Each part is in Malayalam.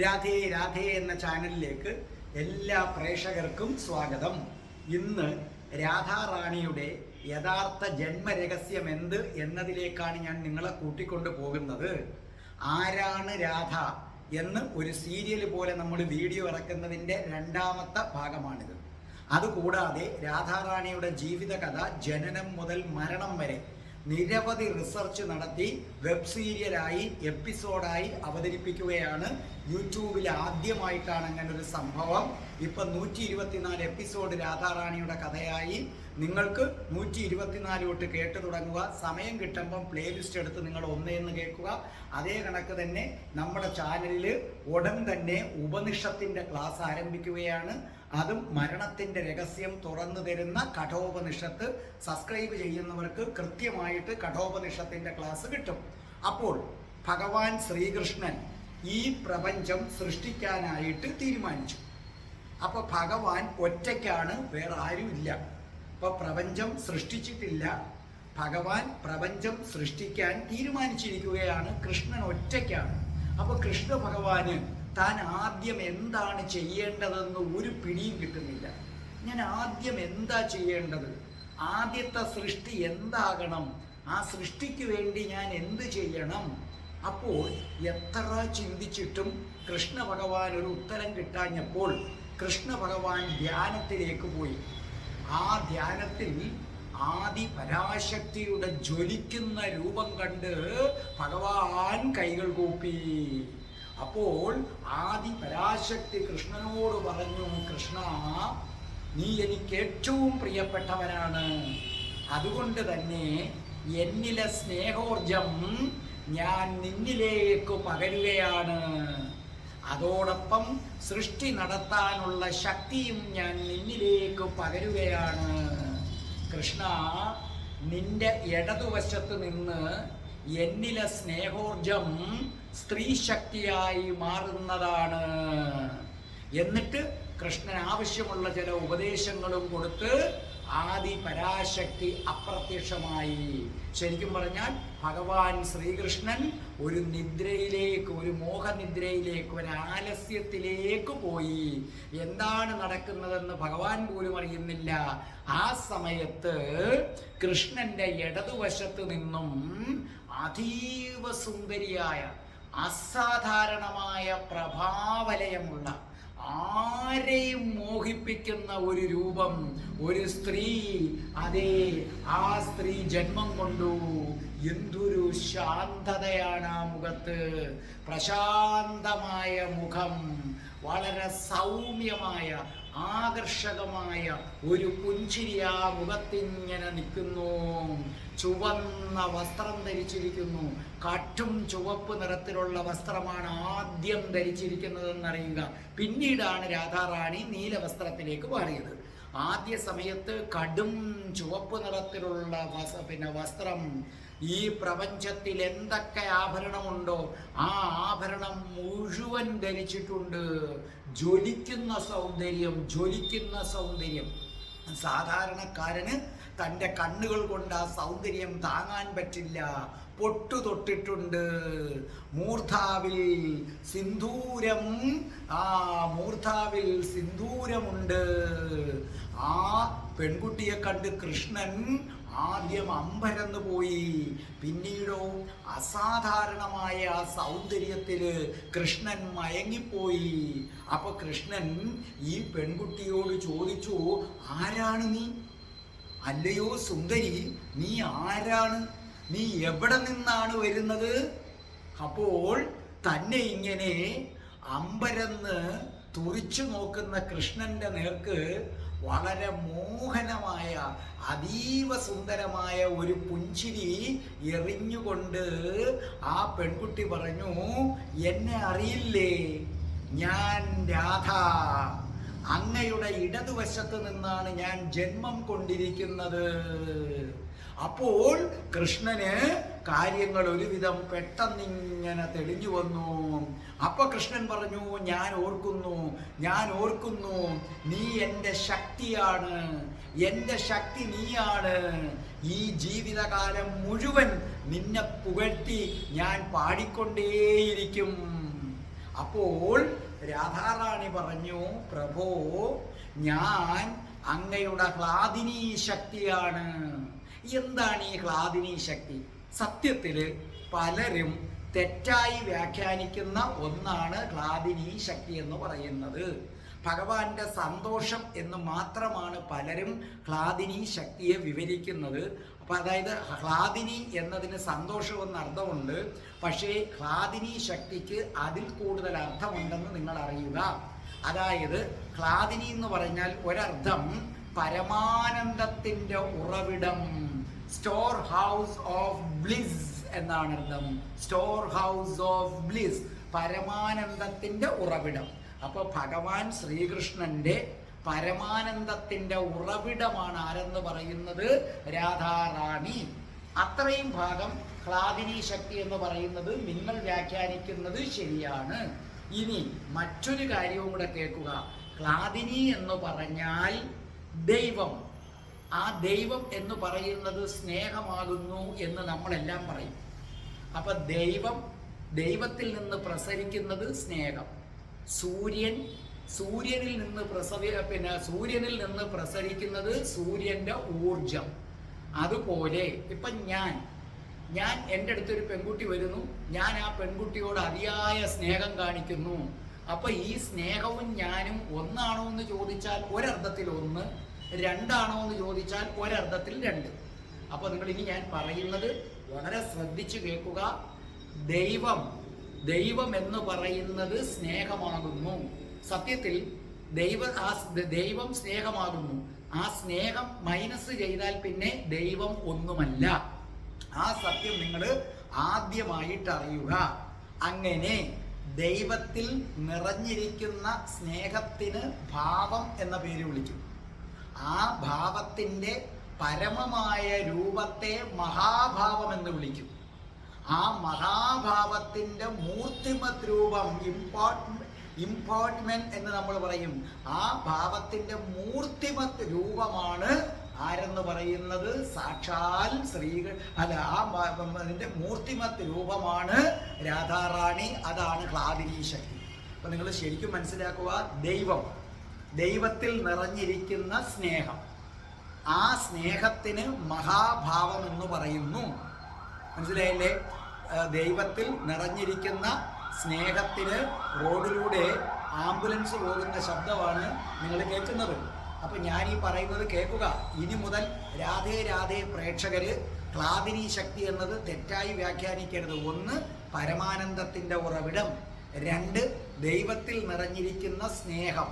രാധേ രാധേ എന്ന ചാനലിലേക്ക് എല്ലാ പ്രേക്ഷകർക്കും സ്വാഗതം. ഇന്ന് രാധാറാണിയുടെ യഥാർത്ഥ ജന്മരഹസ്യം എന്ത് എന്നതിലേക്കാണ് ഞാൻ നിങ്ങളെ കൂട്ടിക്കൊണ്ടു പോകുന്നത്. ആരാണ് രാധ എന്ന് ഒരു സീരിയൽ പോലെ നമ്മൾ വീഡിയോ ഇറക്കുന്നതിന്റെ രണ്ടാമത്തെ ഭാഗമാണിത്. അതുകൂടാതെ രാധാറാണിയുടെ ജീവിതകഥ ജനനം മുതൽ മരണം വരെ നിരവധി റിസർച്ച് നടത്തി വെബ് സീരിയലായി എപ്പിസോഡായി അവതരിപ്പിക്കുകയാണ്. യൂട്യൂബിൽ ആദ്യമായിട്ടാണ് അങ്ങനെ ഒരു സംഭവം. ഇപ്പം നൂറ്റി ഇരുപത്തിനാല് എപ്പിസോഡ് രാധാറാണിയുടെ കഥയായി. നിങ്ങൾക്ക് നൂറ്റി ഇരുപത്തിനാല് തൊട്ട് കേട്ടു തുടങ്ങുക. സമയം കിട്ടുമ്പം പ്ലേലിസ്റ്റ് എടുത്ത് നിങ്ങൾ ഒന്നേന്ന് കേൾക്കുക. അതേ കണക്ക് തന്നെ നമ്മുടെ ചാനലിൽ ഉടൻ തന്നെ ഉപനിഷത്തിന്റെ ക്ലാസ് ആരംഭിക്കുകയാണ്. അതും മരണത്തിന്റെ രഹസ്യം തുറന്നു തരുന്ന കഠോപനിഷത്ത് സബ്സ്ക്രൈബ് ചെയ്യുന്നവർക്ക് കൃത്യമായിട്ട് കഠോപനിഷത്തിന്റെ ക്ലാസ് കിട്ടും. അപ്പോൾ ഭഗവാൻ ശ്രീകൃഷ്ണൻ ഈ പ്രപഞ്ചം സൃഷ്ടിക്കാനായിട്ട് തീരുമാനിച്ചു. അപ്പോൾ ഭഗവാൻ ഒറ്റയ്ക്കാണ് വേറെ ആരുമില്ല. അപ്പൊ പ്രപഞ്ചം സൃഷ്ടിച്ചിട്ടില്ല. ഭഗവാൻ പ്രപഞ്ചം സൃഷ്ടിക്കാൻ തീരുമാനിച്ചിരിക്കുകയാണ്. കൃഷ്ണൻ ഒറ്റയ്ക്കാണ്. അപ്പൊ കൃഷ്ണ ഭഗവാന് താൻ ആദ്യം എന്താണ് ചെയ്യേണ്ടതെന്ന് ഒരു പിടിയും കിട്ടുന്നില്ല. ഞാൻ ആദ്യം എന്താ ചെയ്യേണ്ടത്? ആദ്യത്തെ സൃഷ്ടി എന്താകണം? ആ സൃഷ്ടിക്ക് വേണ്ടി ഞാൻ എന്ത് ചെയ്യണം? അപ്പോൾ എത്ര ചിന്തിച്ചിട്ടും കൃഷ്ണ ഭഗവാൻ ഒരു ഉത്തരം കിട്ടാഞ്ഞപ്പോൾ കൃഷ്ണ ഭഗവാൻ ധ്യാനത്തിലേക്ക് പോയി. ആ ധ്യാനത്തിൽ ആദി പരാശക്തിയുടെ ജ്വലിക്കുന്ന രൂപം കണ്ട് ഭഗവാൻ കൈകൾ കൂപ്പി. അപ്പോൾ ആദി പരാശക്തി കൃഷ്ണനോട് പറഞ്ഞു കൃഷ്ണ നീ എനിക്ക് ഏറ്റവും പ്രിയപ്പെട്ടവനാണ്. അതുകൊണ്ട് തന്നെ എന്നിലെ സ്നേഹോർജം ഞാൻ നിന്നിലേക്ക് പകരുകയാണ്. അതോടൊപ്പം സൃഷ്ടി നടത്താനുള്ള ശക്തിയും ഞാൻ നിന്നിലേക്ക് പകരുകയാണ്. കൃഷ്ണ നിന്റെ ഇടതുവശത്ത് നിന്ന് എന്നിലെ സ്നേഹോർജം സ്ത്രീ ശക്തിയായി മാറുന്നതാണ്. എന്നിട്ട് കൃഷ്ണൻ ആവശ്യമുള്ള ചില ഉപദേശങ്ങളും കൊടുത്ത് ആദി പരാശക്തി അപ്രത്യക്ഷമായി. ശരിക്കും പറഞ്ഞാൽ ഭഗവാൻ ശ്രീകൃഷ്ണൻ ഒരു നിദ്രയിലേക്ക് ഒരു മോഹനിദ്രയിലേക്ക് ഒരു ആലസ്യത്തിലേക്ക് പോയി. എന്താണ് നടക്കുന്നതെന്ന് ഭഗവാൻ പോലും അറിയുന്നില്ല. ആ സമയത്ത് കൃഷ്ണന്റെ ഇടതുവശത്ത് നിന്നും അതീവ സുന്ദരിയായ അസാധാരണമായ പ്രഭാവലയമുള്ള ആരെയും മോഹിപ്പിക്കുന്ന ഒരു രൂപം ഒരു സ്ത്രീ അതെ ആ സ്ത്രീ ജന്മം കൊണ്ടു. എന്തൊരു ശാന്തതയാണ് ആ മുഖത്ത്. പ്രശാന്തമായ മുഖം വളരെ സൗമ്യമായ ആകർഷകമായ ഒരു പുഞ്ചിരി ആ മുഖത്തിങ്ങനെ നിൽക്കുന്നു. ചുവന്ന വസ്ത്രം ധരിച്ചിരിക്കുന്നു. കാറ്റും ചുവപ്പ് നിറത്തിലുള്ള വസ്ത്രമാണ് ആദ്യം ധരിച്ചിരിക്കുന്നതെന്നറിയുക. പിന്നീടാണ് രാധാറാണി നീല വസ്ത്രത്തിലേക്ക് മാറിയത്. ആദ്യ സമയത്ത് കടും ചുവപ്പ് നിറത്തിലുള്ള പിന്നെ വസ്ത്രം ഈ പ്രപഞ്ചത്തിൽ എന്തൊക്കെ ആഭരണമുണ്ടോ ആ ആഭരണം മുഴുവൻ ധരിച്ചിട്ടുണ്ട്. ജ്വലിക്കുന്ന സൗന്ദര്യം ജ്വലിക്കുന്ന സൗന്ദര്യം. സാധാരണക്കാരന് തന്റെ കണ്ണുകൾ കൊണ്ട് ആ സൗന്ദര്യം താങ്ങാൻ പറ്റില്ല. പൊട്ടു തൊട്ടിട്ടുണ്ട്. മൂർധാവിൽ സിന്ദൂരം ആ മൂർധാവിൽ സിന്ദൂരമുണ്ട്. ആ പെൺകുട്ടിയെ കണ്ട് കൃഷ്ണൻ ആദ്യം അമ്പരന്ന് പോയി. പിന്നീടോ അസാധാരണമായ ആ സൗന്ദര്യത്തിൽ കൃഷ്ണൻ മയങ്ങിപ്പോയി. അപ്പൊ കൃഷ്ണൻ ഈ പെൺകുട്ടിയോട് ചോദിച്ചു ആരാണ് നീ? അല്ലയോ സുന്ദരി നീ ആരാണ്? നീ എവിടെ നിന്നാണ് വരുന്നത്? അപ്പോൾ തന്നെ ഇങ്ങനെ അമ്പരന്ന് തുറിച്ചു നോക്കുന്ന കൃഷ്ണന്റെ നേർക്ക് വളരെ മോഹനമായ അതീവ സുന്ദരമായ ഒരു പുഞ്ചിരി എറിഞ്ഞുകൊണ്ട് ആ പെൺകുട്ടി പറഞ്ഞു എന്നെ അറിയില്ലേ? ഞാൻ രാധ. അങ്ങയുടെ ഇടതുവശത്ത് നിന്നാണ് ഞാൻ ജന്മം കൊണ്ടിരിക്കുന്നത്. അപ്പോൾ കൃഷ്ണന് കാര്യങ്ങൾ ഒരുവിധം പെട്ടെന്നിങ്ങനെ തെളിഞ്ഞു വന്നു. അപ്പൊ കൃഷ്ണൻ പറഞ്ഞു ഞാൻ ഓർക്കുന്നു ഞാൻ ഓർക്കുന്നു നീ എന്റെ ശക്തിയാണ് എന്റെ ശക്തി നീയാണ്. ഈ ജീവിതകാലം മുഴുവൻ നിന്നെ പുകഴ്ത്തി ഞാൻ പാടിക്കൊണ്ടേയിരിക്കും. അപ്പോൾ രാധാറാണി പറഞ്ഞു പ്രഭോ ഞാൻ അങ്ങയുടെ ഹ്ലാദിനി ശക്തിയാണ്. എന്താണ് ഈ ഹ്ലാദിനി ശക്തി? സത്യത്തിൽ പലരും തെറ്റായി വ്യാഖ്യാനിക്കുന്ന ഒന്നാണ് ഹ്ലാദിനി ശക്തി എന്ന് പറയുന്നത്. ഭഗവാന്റെ സന്തോഷം എന്ന് മാത്രമാണ് പലരും ഹ്ലാദിനി ശക്തിയെ വിവരിക്കുന്നത്. അപ്പൊ അതായത് ഹ്ലാദിനി എന്നതിന് സന്തോഷം എന്ന അർത്ഥമുണ്ട്. പക്ഷേ ഹ്ലാദിനി ശക്തിക്ക് അതിൽ കൂടുതൽ അർത്ഥമുണ്ടെന്ന് നിങ്ങൾ അറിയുക. അതായത് ഹ്ലാദിനി എന്ന് പറഞ്ഞാൽ ഒരർത്ഥം പരമാനന്ദത്തിന്റെ ഉറവിടം സ്റ്റോർ ഹൗസ് ഓഫ് ബ്ലിസ് എന്നാണ് അർത്ഥം സ്റ്റോർ ഹൗസ് ഓഫ് ബ്ലിസ് പരമാനന്ദത്തിന്റെ ഉറവിടം. അപ്പൊ ഭഗവാൻ ശ്രീകൃഷ്ണന്റെ പരമാനന്ദത്തിന്റെ ഉറവിടമാണ് ആരെന്ന് പറയുന്നത്? രാധാറാണി. അത്രയും ഭാഗം ഹ്ലാദിനി ശക്തി എന്ന് പറയുന്നത് നിങ്ങൾ വ്യാഖ്യാനിക്കുന്നത് ശരിയാണ്. ഇനി മറ്റൊരു കാര്യവും കൂടെ കേൾക്കുക. ഹ്ലാദിനി എന്ന് പറഞ്ഞാൽ ദൈവം. ആ ദൈവം എന്ന് പറയുന്നത് സ്നേഹമാകുന്നു എന്ന് നമ്മളെല്ലാം പറയും. അപ്പൊ ദൈവം ദൈവത്തിൽ നിന്ന് പ്രസരിക്കുന്നത് സ്നേഹം. സൂര്യൻ സൂര്യനിൽ നിന്ന് പ്രസവി പിന്നെ സൂര്യനിൽ നിന്ന് പ്രസരിക്കുന്നത് സൂര്യന്റെ ഊർജം അതുപോലെ ഇപ്പൊ ഞാൻ ഞാൻ എന്റെ അടുത്തൊരു പെൺകുട്ടി വരുന്നു. ഞാൻ ആ പെൺകുട്ടിയോട് അതിയായ സ്നേഹം കാണിക്കുന്നു. അപ്പൊ ഈ സ്നേഹവും ഞാനും ഒന്നാണോ എന്ന് ചോദിച്ചാൽ ഒരർത്ഥത്തിൽ ഒന്ന് രണ്ടാണോ എന്ന് ചോദിച്ചാൽ ഒരർത്ഥത്തിൽ രണ്ട്. അപ്പോൾ നിങ്ങൾ ഇനി ഞാൻ പറയുന്നത് വളരെ ശ്രദ്ധിച്ചു കേൾക്കുക. ദൈവം ദൈവം എന്ന് പറയുന്നത് സ്നേഹമാകുന്നു. സത്യത്തിൽ ദൈവ ആ ദൈവം സ്നേഹമാകുന്നു. ആ സ്നേഹം മൈനസ് ചെയ്താൽ പിന്നെ ദൈവം ഒന്നുമല്ല. ആ സത്യം നിങ്ങൾ ആദ്യമായിട്ട് അറിയുക അങ്ങനെ ദൈവത്തിൽ നിറഞ്ഞിരിക്കുന്ന സ്നേഹത്തിന് ഭാവം എന്ന പേര് വിളിക്കും. ആ ഭാവത്തിന്റെ പരമമായ രൂപത്തെ മഹാഭാവം എന്ന് വിളിക്കും. ആ മഹാഭാവത്തിന്റെ മൂർത്തിമത് രൂപം ഇമ്പോർട്ട് ഇമ്പോർട്ട്മെന്റ് എന്ന് നമ്മൾ പറയും. ആ ഭാവത്തിന്റെ മൂർത്തിമത് രൂപമാണ് ആരെന്ന് പറയുന്നത്? സാക്ഷാൽ സ്ത്രീകൾ അല്ല ആ അതിന്റെ മൂർത്തിമത് രൂപമാണ് രാധാറാണി. അതാണ് ക്ലാദിനി ശക്തി. അപ്പൊ നിങ്ങൾ ശരിക്കും മനസ്സിലാക്കുക ദൈവം ദൈവത്തിൽ നിറഞ്ഞിരിക്കുന്ന സ്നേഹം. ആ സ്നേഹത്തിന് മഹാഭാവം എന്ന് പറയുന്നു. മനസ്സിലായില്ലേ? ദൈവത്തിൽ നിറഞ്ഞിരിക്കുന്ന സ്നേഹത്തിന് റോഡിലൂടെ ആംബുലൻസ് പോകുന്ന ശബ്ദമാണ് നിങ്ങൾ കേൾക്കുന്നത്. അപ്പം ഞാൻ ഈ പറയുന്നത് കേൾക്കുക. ഇനി മുതൽ രാധേ രാധേ പ്രേക്ഷകർ ക്ലാദിനി ശക്തി എന്നത് തെറ്റായി വ്യാഖ്യാനിക്കരുത്. ഒന്ന് പരമാനന്ദത്തിന്റെ ഉറവിടം. രണ്ട് ദൈവത്തിൽ നിറഞ്ഞിരിക്കുന്ന സ്നേഹം.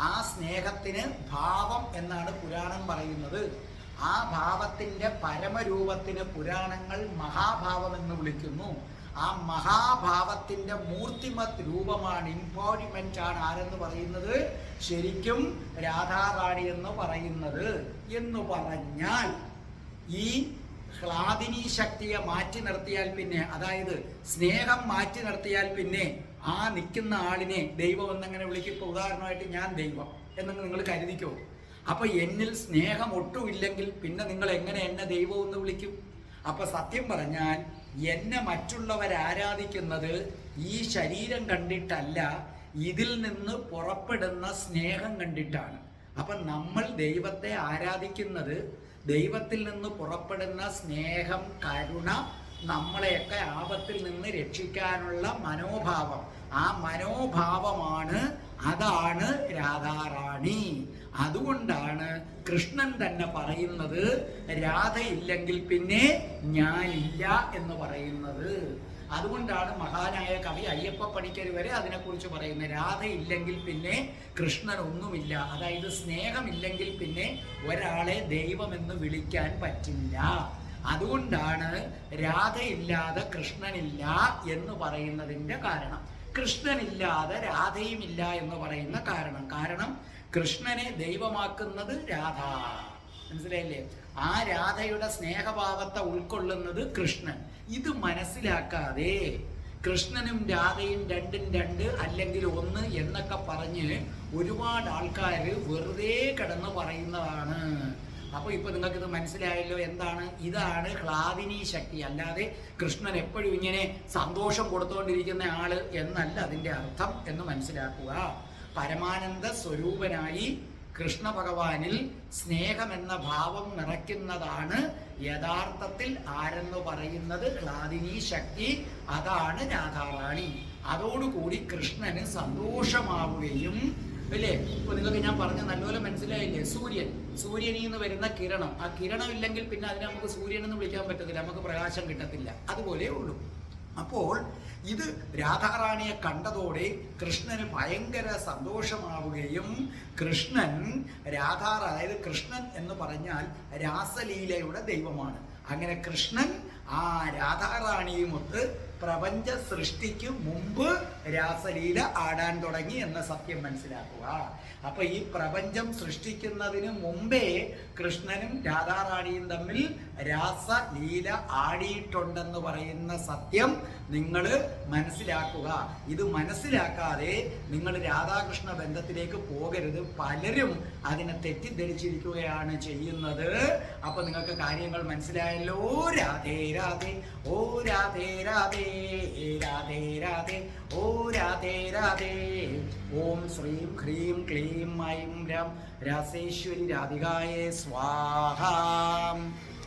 ആ സ്നേഹത്തിന് ഭാവം എന്നാണ് പുരാണം പറയുന്നത്. ആ ഭാവത്തിന്റെ പരമരൂപത്തിന് പുരാണങ്ങൾ മഹാഭാവം എന്ന് വിളിക്കുന്നു. ആ മഹാഭാവത്തിന്റെ മൂർത്തിമത് രൂപമാണ് ഇമ്പോർട്ട്മെന്റ് ആണ്. ആരെന്ന് പറയുന്നത്? ശരിക്കും രാധാറാണി എന്ന് പറയുന്നത്. എന്ന് പറഞ്ഞാൽ ഈ ഹ്ലാദിനി ശക്തിയെ മാറ്റി നിർത്തിയാൽ പിന്നെ അതായത് സ്നേഹം മാറ്റി നിർത്തിയാൽ പിന്നെ ആ നിൽക്കുന്ന ആളിനെ ദൈവം എന്നങ്ങനെ വിളിക്കും? ഉദാഹരണമായിട്ട് ഞാൻ ദൈവം. എന്നങ്ങ് നിങ്ങൾ കരുതിക്കോ? അപ്പൊ എന്നിൽ സ്നേഹം ഒട്ടുമില്ലെങ്കിൽ പിന്നെ നിങ്ങൾ എങ്ങനെ എന്നെ ദൈവം എന്ന് വിളിക്കും? അപ്പൊ സത്യം പറഞ്ഞാൽ എന്നെ മറ്റുള്ളവർ ആരാധിക്കുന്നത് ഈ ശരീരം കണ്ടിട്ടല്ല ഇതിൽ നിന്ന് പുറപ്പെടുന്ന സ്നേഹം കണ്ടിട്ടാണ്. അപ്പൊ നമ്മൾ ദൈവത്തെ ആരാധിക്കുന്നത് ദൈവത്തിൽ നിന്ന് പുറപ്പെടുന്ന സ്നേഹം കരുണ നമ്മളെയൊക്കെ ആപത്തിൽ നിന്ന് രക്ഷിക്കാനുള്ള മനോഭാവം. ആ മനോഭാവമാണ് അതാണ് രാധാറാണി. അതുകൊണ്ടാണ് കൃഷ്ണൻ തന്നെ പറയുന്നത് രാധയില്ലെങ്കിൽ പിന്നെ ഞാനില്ല എന്ന് പറയുന്നത്. അതുകൊണ്ടാണ് മഹാനായ കവി അയ്യപ്പ പണിക്കർ വരെ അതിനെക്കുറിച്ച് പറയുന്നത്. രാധയില്ലെങ്കിൽ പിന്നെ കൃഷ്ണൻ ഒന്നുമില്ല. അതായത് സ്നേഹമില്ലെങ്കിൽ പിന്നെ ഒരാളെ ദൈവമെന്ന് വിളിക്കാൻ പറ്റില്ല. അതുകൊണ്ടാണ് രാധയില്ലാതെ കൃഷ്ണനില്ല എന്ന് പറയുന്നതിന്റെ കാരണം. കൃഷ്ണനില്ലാതെ രാധയുമില്ല എന്ന് പറയുന്ന കാരണം. കാരണം കൃഷ്ണനെ ദൈവമാക്കുന്നത് രാധ. മനസ്സിലായില്ലേ? ആ രാധയുടെ സ്നേഹഭാവത്തെ ഉൾക്കൊള്ളുന്നത് കൃഷ്ണൻ. ഇത് മനസ്സിലാക്കാതെ കൃഷ്ണനും രാധയും രണ്ടും രണ്ട് അല്ലെങ്കിൽ ഒന്ന് എന്നൊക്കെ പറഞ്ഞ് ഒരുപാട് ആൾക്കാർ വെറുതെ കിടന്ന് പറയുന്നതാണ്. അപ്പോൾ ഇപ്പോൾ നിങ്ങൾക്ക് ഇത് മനസ്സിലായല്ലോ എന്താണ്? ഇതാണ് ഹ്ലാദിനി ശക്തി. അല്ലാതെ കൃഷ്ണൻ എപ്പോഴും ഇങ്ങനെ സന്തോഷം കൊടുത്തുകൊണ്ടിരിക്കുന്ന ആൾ എന്നല്ല അതിന്റെ അർത്ഥം എന്ന് മനസ്സിലാക്കുക. പരമാനന്ദ സ്വരൂപനായി കൃഷ്ണ ഭഗവാനിൽ സ്നേഹമെന്ന ഭാവം നിറയ്ക്കുന്നതാണ് യഥാർത്ഥത്തിൽ ആരെന്ന് പറയുന്നത് ഹ്ലാദിനി ശക്തി. അതാണ് രാധാറാണി. അതോടുകൂടി കൃഷ്ണന് സന്തോഷമാവുകയും അല്ലേ? ഇപ്പൊ നിങ്ങൾക്ക് ഞാൻ പറഞ്ഞ നല്ലപോലെ മനസ്സിലായില്ലേ? സൂര്യൻ. സൂര്യനിൽ നിന്ന് വരുന്ന കിരണം. ആ കിരണം ഇല്ലെങ്കിൽ പിന്നെ അതിനെ നമുക്ക് സൂര്യൻ എന്ന് വിളിക്കാൻ പറ്റത്തില്ല. നമുക്ക് പ്രകാശം കിട്ടത്തില്ല. അതുപോലെ ഉള്ളൂ. അപ്പോൾ ഇത് രാധാറാണിയെ കണ്ടതോടെ കൃഷ്ണന് ഭയങ്കര സന്തോഷമാവുകയും കൃഷ്ണൻ രാധാറ അതായത് കൃഷ്ണൻ എന്ന് പറഞ്ഞാൽ രാസലീലയുടെ ദൈവമാണ്. അങ്ങനെ കൃഷ്ണൻ ആ രാധാറാണിയുമൊത്ത് പ്രപഞ്ച സൃഷ്ടിക്ക് മുമ്പ് രാസലീല ആടാൻ തുടങ്ങി എന്ന സത്യം മനസ്സിലാക്കുക. അപ്പൊ ഈ പ്രപഞ്ചം സൃഷ്ടിക്കുന്നതിന് മുമ്പേ കൃഷ്ണനും രാധാറാണിയും തമ്മിൽ രാസലീല ആടിയിട്ടുണ്ടെന്ന് പറയുന്ന സത്യം നിങ്ങൾ മനസ്സിലാക്കുക. ഇത് മനസ്സിലാക്കാതെ നിങ്ങൾ രാധാകൃഷ്ണ ബന്ധത്തിലേക്ക് പോകരുത്. പലരും അതിനെ തെറ്റിദ്ധരിച്ചിരിക്കുകയാണ് ചെയ്യുന്നത്. അപ്പൊ നിങ്ങൾക്ക് കാര്യങ്ങൾ മനസ്സിലായല്ലോ? രാധേ രാധേ ഓ രാധേ രാധേ രാധേ രാധേ ഓ രാധേ രാധേ. ഓം ശ്രീം ഹ്രീം ക്ലീം ഐം രം. രാസേശ്വരി രാധികായേ സ്വാഹാം.